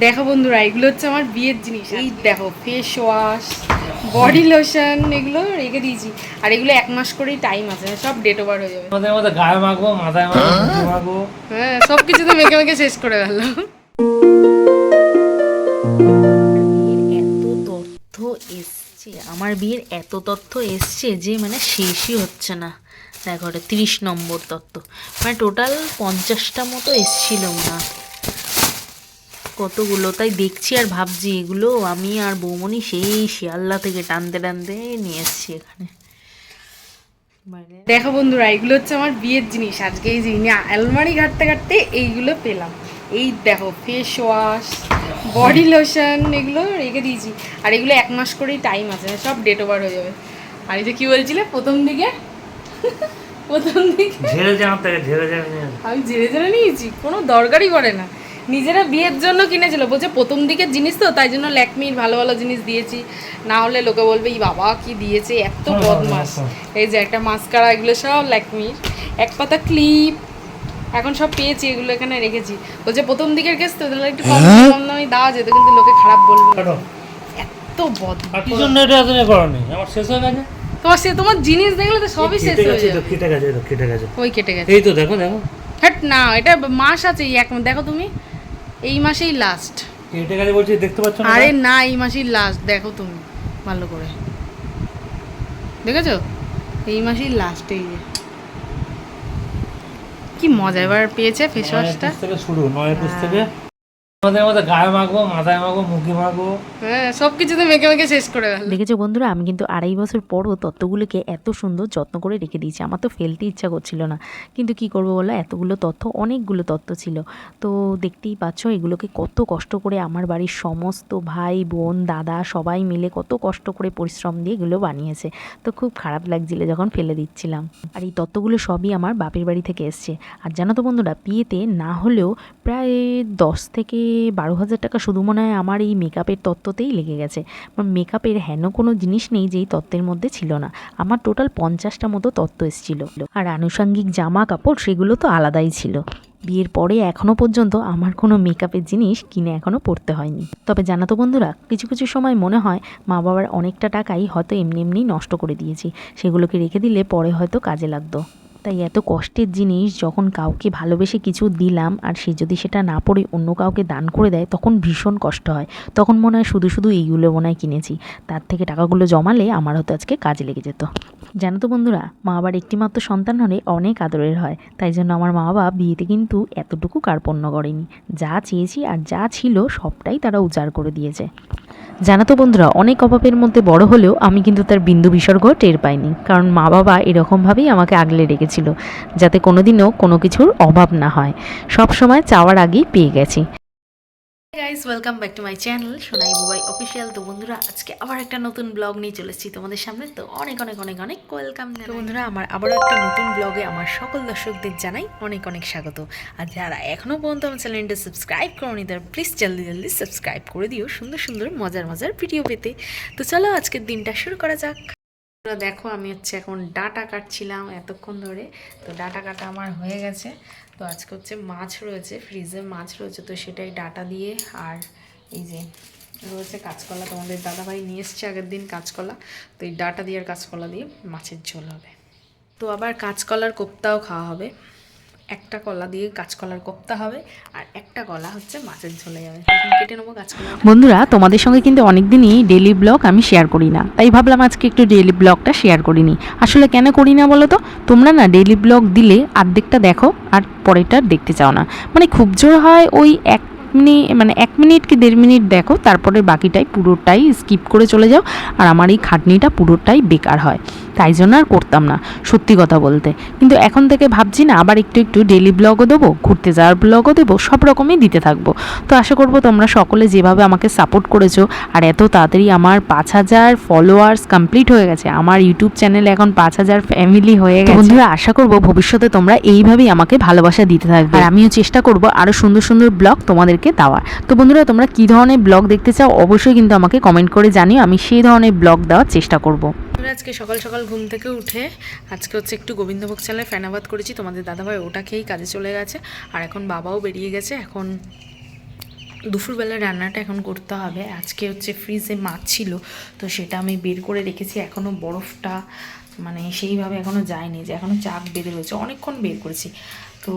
দেখো বন্ধুরা এগুলো হচ্ছে আমার বিয়ের জিনিস। এই দেখো ফেস ওয়াশ বডি লোশন এগুলো রেখে দিয়েছি। আর এগুলো এক মাস করেই টাইম আছে সব ডেট ওভার হয়ে যাবে। আমাদের মধ্যে গায়ে মাখবো মাথায় মাখবো মুখে মাখবো। হ্যাঁ সব কিছু তো মেখে মেখে শেষ করে গেল এত তথ্য এসছে আমার বিয়ের এত তথ্য এসছে যে মানে শেষই হচ্ছে না। দেখো এটা তিরিশ নম্বর তত্ত্ব। মানে টোটাল পঞ্চাশটা মতো এসছিল না কতগুলো? তাই দেখছি আর ভাবছি এগুলো আমি আর বৌমনি সেই শিয়ালদা থেকে টানতে টানতে নিয়ে এসছি এখানে। মানে দেখো বন্ধুরা এগুলো হচ্ছে আমার বিয়ের জিনিস। আজকে এই জিনিস আলমারি ঘাটতে ঘাটতে এইগুলো পেলাম। এই দেখো ফেস ওয়াশ বডি লোশন এগুলো রেখে দিয়েছি। আর এগুলো এক মাস করেই টাইম আছে সব ডেট ওভার হয়ে যাবে। আর এই যে কি বলছিলে? প্রথম দিকে? প্রথম দিকে? ঝেড়ে থেকে ঝেড়ে জানা আমি জেনে জেনে নিয়েছি কোনো দরকারই করে না। নিজেরা বিয়ের জন্য কিনেছিল। বলছে প্রথম দিকের জিনিস তো তাই জন্য ল্যাকমির ভালো ভালো জিনিস দিয়েছি। না হলে লোকে বলবে এই বাবা কি দিয়েছে এত হ্যাঁ, বদমাস এই যে একটা মাস্কারা এগুলো সব ল্যাকমির। এক পাতা ক্লিপ এখন সব পেয়েছি এগুলো এখানে রেখেছি। বলছে প্রথম দিকের কেস তো তাহলে একটু কম কম দামে দেওয়া যেত কিন্তু লোকে খারাপ বলবে। এত বদমাস কি জন্য এটা করনি? আমার শেষ হয়ে গেছে? তোমার সে তোমার জিনিস দেখলে তো সবই শেষ হয়ে যাবে। কেটে গেছে কেটে গেছে। ওই কেটে গেছে। এই তো দেখো দেখো। হ্যাট না এটা মাস আছে এক দেখো তুমি। এই মাসেই লাস্ট কেটে গেছে বলছি দেখতে পাচ্ছ না? আরে না এই মাসেই লাস্ট দেখো তুমি ভালো করে। দেখেছ? এই মাসেই লাস্ট এই যে। কি মজা এবার পেয়েছে ফেস ওয়াশটা শুরু নয় একুশ থেকে আমাদের মধ্যে গায়ে মাখবো মাথায় মাখবো মুখে মাখবো। হ্যাঁ সব কিছু তো মেখে মেখে শেষ করে দেখেছ বন্ধুরা আমি কিন্তু আড়াই বছর পরও তত্ত্বগুলোকে এত সুন্দর যত্ন করে রেখে দিয়েছি। আমার তো ফেলতে ইচ্ছা করছিল না। কিন্তু কি করব বলো এতগুলো তথ্য অনেকগুলো তথ্য ছিল। তো দেখতেই পাচ্ছ এগুলোকে কত কষ্ট করে আমার বাড়ির সমস্ত ভাই বোন দাদা সবাই মিলে কত কষ্ট করে পরিশ্রম দিয়ে এগুলো বানিয়েছে। তো খুব খারাপ লাগছিল যখন ফেলে দিচ্ছিলাম। আর এই তত্ত্বগুলো সবই আমার বাপের বাড়ি থেকে এসছে। আর জানো তো বন্ধুরা বিয়েতে না হলেও প্রায় দশ থেকে বারো হাজার টাকা শুধু মনে হয় আমার এই মেকআপের তত্ত্বতেই লেগে গেছে। আমার মেকআপের হেন কোনো জিনিস নেই যেই তত্ত্বের মধ্যে ছিল না। আমার টোটাল পঞ্চাশটা মতো তত্ত্ব এসেছিল। আর আনুষঙ্গিক জামা কাপড় সেগুলো তো আলাদাই ছিল। বিয়ের পরে এখনও পর্যন্ত আমার কোনো মেকআপের জিনিস কিনে এখনও পড়তে হয়নি। তবে জানা তো বন্ধুরা, কিছু কিছু সময় মনে হয় মা বাবার অনেকটা টাকাই হয়তো এমনি এমনি নষ্ট করে দিয়েছি। সেগুলোকে রেখে দিলে পরে হয়তো কাজে লাগতো। তাই এত কষ্টের জিনিস যখন কাউকে ভালোবেসে কিছু দিলাম আর সে যদি সেটা না পড়ে অন্য কাউকে দান করে দেয়, তখন ভীষণ কষ্ট হয়। তখন মনে হয় শুধু শুধু এইগুলো মনে হয় কিনেছি। তার থেকে টাকাগুলো জমালে আমার হয়তো আজকে কাজে লেগে যেত। জানো তো বন্ধুরা, মা বাবার একটিমাত্র সন্তান হলে অনেক আদরের হয়। তাই জন্য আমার মা বাবা বিয়েতে কিন্তু এতটুকু কার্পণ্য করেনি। যা চেয়েছি আর যা ছিল সবটাই তারা উজাড় করে দিয়েছে। জানো তো বন্ধুরা, অনেক অভাবের মধ্যে বড় হলেও আমি কিন্তু তার বিন্দু বিসর্গ টের পাইনি। কারণ মা বাবা এরকমভাবেই আমাকে আগলে রেখেছিল, যাতে কোনোদিনও কোনো কিছুর অভাব না হয়। সব সময় চাওয়ার আগেই পেয়ে গেছি। Guys welcome back to my channel Sonai Bubai official তো বন্ধুরা, আজকে আবার একটা নতুন ব্লগ নিয়ে চলেছি তোমাদের সামনে। তো অনেক অনেক অনেক অনেক ওয়েলকাম তো বন্ধুরা, আমার আবারও একটা নতুন ব্লগে আমার সকল দর্শকদের জানাই অনেক অনেক স্বাগত। আর যারা এখনও পর্যন্ত আমার চ্যানেলটা সাবস্ক্রাইব করনি, তারা প্লিজ জলদি জলদি সাবস্ক্রাইব করে দিও সুন্দর সুন্দর, মজার মজার ভিডিও পেতে। তো চলো আজকের দিনটা শুরু করা যাক। দেখো আমি হচ্ছে এখন ডাটা কাটছিলাম এতক্ষণ ধরে। তো ডাটা কাটা আমার হয়ে গেছে। তো আজকে হচ্ছে মাছ রয়েছে, ফ্রিজে মাছ রয়েছে, তো সেটাই ডাটা দিয়ে। আর এই যে রয়েছে কাঁচকলা, তোমাদের দাদাভাই নিয়ে এসছে আগের দিন কাঁচকলা। তো এই ডাটা দিয়ে আর কাঁচকলা দিয়ে মাছের ঝোল হবে। তো আবার কাঁচকলার কোপ্তাও খাওয়া হবে। একটা কলা দিয়ে কাঁচকলার কোপ্তা হবে আর একটা কলা হচ্ছে মাছের ঝোলে যাবে কেটে নেব কাঁচকলা বন্ধুরা, তোমাদের সঙ্গে কিন্তু অনেকদিনই ডেলি ব্লগ আমি শেয়ার করি না। তাই ভাবলাম আজকে একটু ডেলি ব্লগটা শেয়ার করি করিনি। আসলে কেন করি না বলো তো? তোমরা না ডেলি ব্লগ দিলে আর্ধেকটা দেখো আর পরেরটা দেখতে চাও না। মানে খুব জোর হয় ওই এক মিনিট মানে এক মিনিট কি দেড় মিনিট দেখো, তারপরে বাকিটাই পুরোটাই স্কিপ করে চলে যাও। আর আমার এই খাটনিটা পুরোটাই বেকার হয়। তাই জন্য আর করতাম না সত্যি কথা বলতে। কিন্তু এখন থেকে ভাবছি না আবার একটু একটু ডেলি ব্লগও দেবো ঘুরতে যাওয়ার ব্লগও দেবো সব রকমই দিতে থাকব। তো আশা করব তোমরা সকলে যেভাবে আমাকে সাপোর্ট করেছ আর এত তাড়াতাড়ি আমার পাঁচ হাজার ফলোয়ার্স কমপ্লিট হয়ে গেছে আমার ইউটিউব চ্যানেলে এখন পাঁচ হাজার ফ্যামিলি হয়ে গেছে। বন্ধুরা আশা করব ভবিষ্যতে তোমরা এইভাবেই আমাকে ভালোবাসা দিতে থাকবে। আর আমিও চেষ্টা করব আরও সুন্দর সুন্দর ব্লগ তোমাদেরকে দেওয়ার। তো বন্ধুরা তোমরা কী ধরনের ব্লগ দেখতে চাও অবশ্যই কিন্তু আমাকে কমেন্ট করে জানিও আমি সেই ধরনের ব্লগ দেওয়ার চেষ্টা করব। আমরা আজকে সকাল সকাল ঘুম থেকে উঠে আজকে হচ্ছে একটু গোবিন্দভোগ চালের ফ্যানাবাদ করেছি। তোমাদের দাদাভাই ওটা খেয়েই কাজে চলে গেছে। আর এখন বাবাও বেরিয়ে গেছে। এখন দুপুরবেলা রান্নাটা এখন করতে হবে। আজকে হচ্ছে ফ্রিজে মাছ ছিল, তো সেটা আমি বের করে রেখেছি। এখনও বরফটা মানে সেইভাবে এখনও যায়নি যে এখনও চাপ বেঁধে রয়েছে। অনেকক্ষণ বের করেছি। তো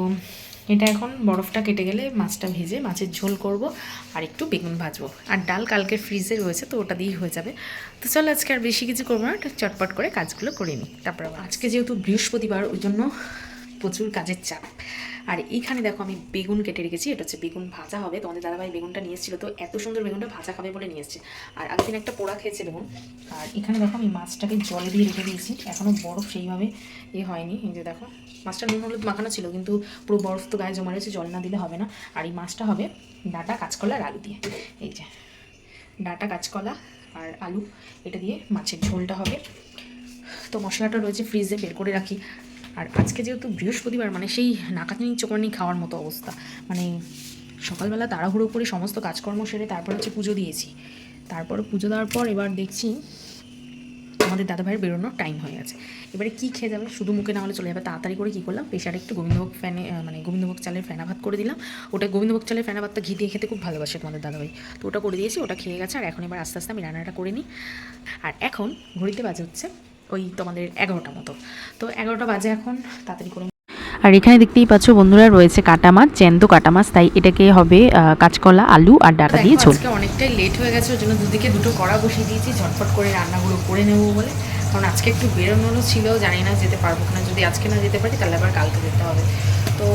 এটা এখন বরফটা কেটে গেলে মাছটা ভেজে মাছের ঝোল করব আর একটু বেগুন ভাজবো। আর ডাল কালকে ফ্রিজে রয়েছে, তো ওটা দিয়েই হয়ে যাবে। তো চলো আজকে আর বেশি কিছু করব না চটপট করে কাজগুলো করে নিই। তারপর আজকে যেহেতু বৃহস্পতিবার, ওই জন্য প্রচুর কাজের চাপ। আর এইখানে দেখো আমি বেগুন কেটে রেখেছি, এটা হচ্ছে বেগুন ভাজা হবে। তোমাদের দাদাভাই বেগুনটা নিয়ে এসেছিল, তো এত সুন্দর বেগুনটা ভাজা খাবে বলে নিয়ে এসেছে। আর আগের দিন একটা পোড়া খেয়েছে বেগুন। আর এখানে দেখো আমি মাছটাকে জলে দিয়ে রেখে দিয়েছি। এখনও বরফ সেইভাবে এ হয়নি। এই যে দেখো, মাছটা নুন হলুদ মাখানো ছিল, কিন্তু পুরো বরফ তো গায়ে জমা রয়েছে, জল না দিলে হবে না। আর এই মাছটা হবে ডাটা কাঁচকলা আলু দিয়ে। এই যে, ডাটা কাঁচকলা আর আলু, এটা দিয়ে মাছের ঝোলটা হবে। তো মশলাটা রয়েছে ফ্রিজে, বের করে রাখি। আর আজকে যেহেতু বৃহস্পতিবার মানে সেই নাকানি চোখানি খাওয়ার মতো অবস্থা। মানে সকালবেলা তাড়াহুড়ো করে সমস্ত কাজকর্ম সেরে তারপর হচ্ছে পুজো দিয়েছি। তারপর পুজো দেওয়ার পর এবার দেখছি আমাদের দাদাভাইয়ের বেরোনোর টাইম হয়ে গেছে। এবারে কী খেয়ে যাবে? শুধু মুখে না হলে চলে যাবে। তাড়াতাড়ি করে কী করলাম? প্রেশারে একটু গোবিন্দভোগ ফ্যানে মানে গোবিন্দভোগ চালের ফেনা ভাত করে দিলাম। ওটা গোবিন্দভোগ চালের ফেনা ভাতটা ঘি দিয়ে খেতে খুব ভালোবাসে তোমাদের দাদাভাই। তো ওটা করে দিয়েছি, ওটা খেয়ে গেছে। আর এখন এবার আস্তে আস্তে আমি রান্নাটা করে নিই। আর এখন ঘড়িতে বাজে হচ্ছে ওই তোমাদের এগারোটা মতো। তো এগারোটা বাজে এখন তাড়াতাড়ি করে আর এখানে দেখতেই পাচ্ছ বন্ধুরা রয়েছে কাটা মাছ জ্যান্ত কাটা মাছ তাই এটাকে হবে কাঁচকলা আলু আর ডাটা দিয়ে ঝোল। অনেকটাই লেট হয়ে গেছে ওই জন্য দুদিকে দুটো কড়া বসিয়ে দিয়েছি ঝটফট করে রান্নাগুলো করে নেব বলে। কারণ আজকে একটু বেরোনোরও ছিল জানি না যেতে পারব কিনা। যদি আজকে না যেতে পারি তাহলে আবার কালকে যেতে হবে। তো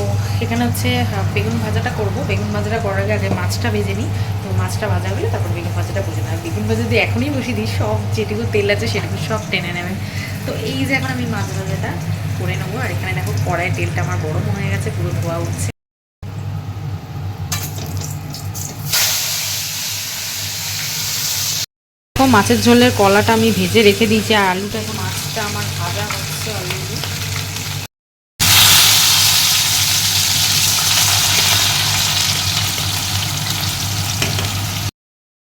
এখানে হচ্ছে বেগুন ভাজাটা করব। বেগুন ভাজাটা করার আগে আগে মাছটা ভেজে নিই। মাছটা ভাজা হলে তারপর বেগুন ভাজাটা ভেজে নেয় বেগুন ভাজা যদি এখনই বসিয়ে দিই, সব যেটুকু তেল আছে সেটুকু সব টেনে নেবে তো এই যে এখন আমি মাছ ভাজাটা করে নেব, আর এখানে দেখো কড়াইয়ের তেলটা আমার গরম হয়ে গেছে, পুরো ধোয়া উঠছে। মাছের ঝোলের কলাটা আমি ভেজে রেখে দিয়েছি, আর আলুটা মাছটা আমার ভাজা হচ্ছে অলরেডি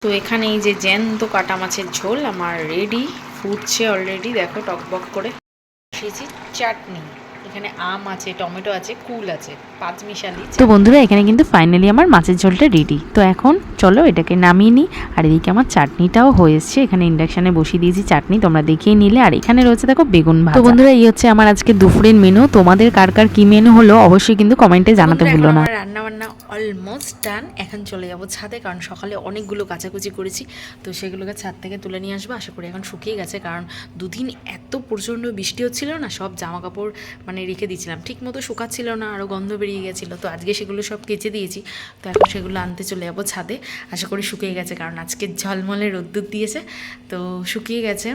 তো এখানে এই যে জ্যান্ত কাটা মাছের ঝোল, আমার রেডি ফুটছে অলরেডি দেখো টকবক করে বসিয়েছি, চাটনি। এখানে আম আছে টমেটো আছে কুল আছে পাঁচ মিশালি তো বন্ধুরা এখানে কিন্তু ফাইনালি আমার মাছের ঝোলটা রেডি তো এখন চলো এটাকে নামিয়ে নিই। আর এদিকে আমার চাটনিটাও হয়ে এসছে। এখানে ইন্ডাকশানে বসিয়ে দিয়েছি চাটনি তোমরা দেখিয়ে নিলে। আর এখানে রয়েছে দেখো বেগুন ভাজা। তো বন্ধুরা এই হচ্ছে আমার আজকে দুপুরের মেনু তোমাদের কার কার কি মেনু হলো অবশ্যই কিন্তু কমেন্টে জানাতে ভুলো না। রান্না বান্না অলমোস্ট ডান এখন চলে যাব ছাদে কারণ সকালে অনেকগুলো কাচাকুচি করেছি। তো সেগুলোকে ছাদ থেকে তুলে নিয়ে আসব। আশা করি এখন শুকিয়ে গেছে কারণ দুদিন এত প্রচণ্ড বৃষ্টি হচ্ছিল না সব জামা কাপড় মানে রেখে দিয়েছিলাম। ঠিক মতো শুকাচ্ছিল না আরও গন্ধ বেরিয়ে গেছিল। তো আজকে সেগুলো সব কেচে দিয়েছি। তো এখন সেগুলো আনতে চলে যাব ছাদে। আশা করি শুকিয়ে গেছে, কারণ আজকে ঝলমলে রোদ্দুর দিয়েছে। তো শুকিয়ে গেছে।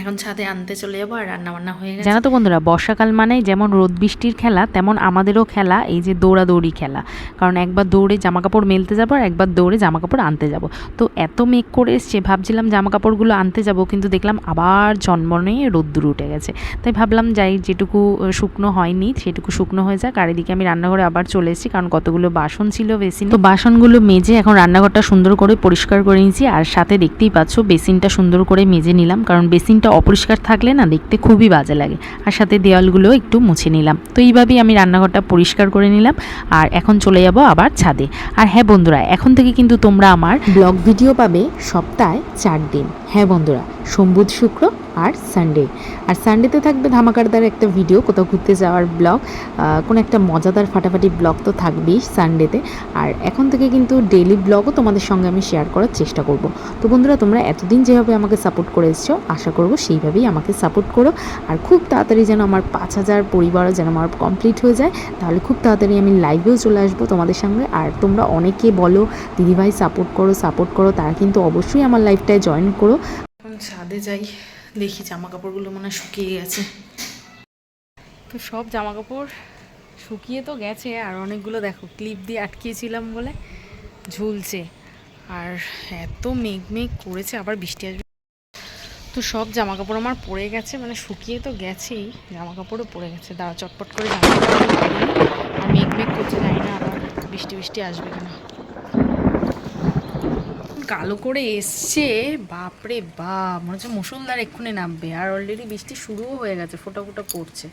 এখন ছাদে আনতে চলে যাব আর রান্না বান্না হয়ে গেছে। জানো তো বন্ধুরা, বর্ষাকাল মানে যেমন রোদ বৃষ্টির খেলা, তেমন আমাদেরও খেলা, এই যে দৌড়াদৌড়ি খেলা। কারণ একবার দৌড়ে জামা কাপড় মেলতে যাব আর একবার দৌড়ে জামা কাপড় আনতে যাব। তো এত মেঘ করে এসছে, ভাবছিলাম জামা কাপড়গুলো আনতে যাব, কিন্তু দেখলাম আবার জন্মনে রোদ্দুর উঠে গেছে। তাই ভাবলাম যাই, যেটুকু শুকনো হয়নি, সেটুকু শুকনো হয়ে যাক, আর এদিকে আমি রান্নাঘরে আবার চলে এসেছি, কারণ কতগুলো বাসন ছিল বেসিন। তো বাসনগুলো মেজে এখন রান্নাঘরটা সুন্দর করে পরিষ্কার করে নিয়েছি, আর সাথে দেখতেই পাচ্ছ, বেসিনটা সুন্দর করে মেজে নিলাম, কারণ বেসিনটা অপরিষ্কার থাকলে না দেখতে খুবই বাজে লাগে। আর সাথে দেওয়ালগুলো একটু মুছে নিলাম। তো এইভাবেই আমি রান্নাঘরটা পরিষ্কার করে নিলাম। আর এখন চলে যাব আবার ছাদে। আর হ্যাঁ বন্ধুরা, এখন থেকে কিন্তু তোমরা আমার ব্লগ ভিডিও পাবে সপ্তাহে চার দিন। হ্যাঁ বন্ধুরা সোম শুক্র আর সানডে আর সানডেতে থাকবে ধামাকারদার একটা ভিডিও কোথাও ঘুরতে যাওয়ার ব্লগ। কোনো একটা মজাদার ফাটাফাটি ব্লগ তো থাকবেই সানডেতে আর এখন থেকে কিন্তু ডেইলি ব্লগও তোমাদের সঙ্গে আমি শেয়ার করার চেষ্টা করব। তো বন্ধুরা, তোমরা এতদিন যেভাবে আমাকে সাপোর্ট করে এসছো, আশা করব সেইভাবেই আমাকে সাপোর্ট করো। আর খুব তাড়াতাড়ি যেন আমার পাঁচ হাজার পরিবারও যেন আমার কমপ্লিট হয়ে যায়, তাহলে খুব তাড়াতাড়ি আমি লাইভেও চলে আসব তোমাদের সঙ্গে। আর তোমরা অনেকে বলো, দিদিভাই সাপোর্ট করো সাপোর্ট করো, তারা কিন্তু অবশ্যই আমার লাইফটায় জয়েন করো। এখন ছাদে যাই। দেখি জামা কাপড়গুলো মনে শুকিয়ে গেছে। তো সব জামা কাপড় শুকিয়ে তো গেছে, আর অনেকগুলো দেখো ক্লিপ দিয়ে আটকিয়েছিলাম বলে ঝুলছে। আর এত মেঘ মেঘ করেছে, আবার বৃষ্টি আসবে। তো সব জামা কাপড় আমার পড়ে গেছে মানে শুকিয়ে তো গেছেই জামা কাপড়ও পড়ে গেছে। দাঁড়া, চটপট করে জামা কাপড় আর মেঘ মেঘ করছে, জানি না আবার বৃষ্টি বৃষ্টি আসবে কিনা। কালো করে এসছে। বাপরে বাপ, মনে হচ্ছে মুসুলদার এক্ষুনি নামবে। আর অলরেডি বৃষ্টি শুরুও হয়ে গেছে, ফোটা ফোটা পড়ছে।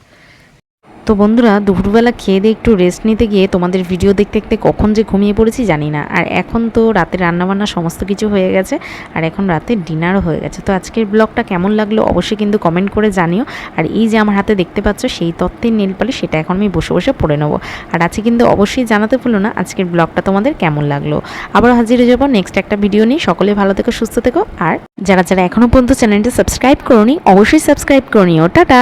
তো বন্ধুরা, দুপুরবেলা খেয়ে দিয়ে একটু রেস্ট নিতে গিয়ে তোমাদের ভিডিও দেখতে দেখতে কখন যে ঘুমিয়ে পড়েছি জানি না। আর এখন তো রাতে রান্নাবান্না সমস্ত কিছু হয়ে গেছে, আর এখন রাতে ডিনারও হয়ে গেছে। তো আজকের ব্লগটা কেমন লাগল অবশ্যই কিন্তু কমেন্ট করে জানিও। আর এই যে আমার হাতে দেখতে পাচ্ছ সেই তত্ত্বের নেল পালিশ সেটা এখন আমি বসে বসে পড়ে নেব। আর আজকে কিন্তু অবশ্যই জানাতে ভুলো না আজকের ব্লগটা তোমাদের কেমন লাগল। আবার হাজির হয়ে যাব নেক্সট একটা ভিডিও নিয়ে। সকলে ভালো থেকো, সুস্থ থেকো। আর যারা যারা এখনও পর্যন্ত চ্যানেলটা সাবস্ক্রাইব করোনি, অবশ্যই সাবস্ক্রাইব করো নিও। টাটা!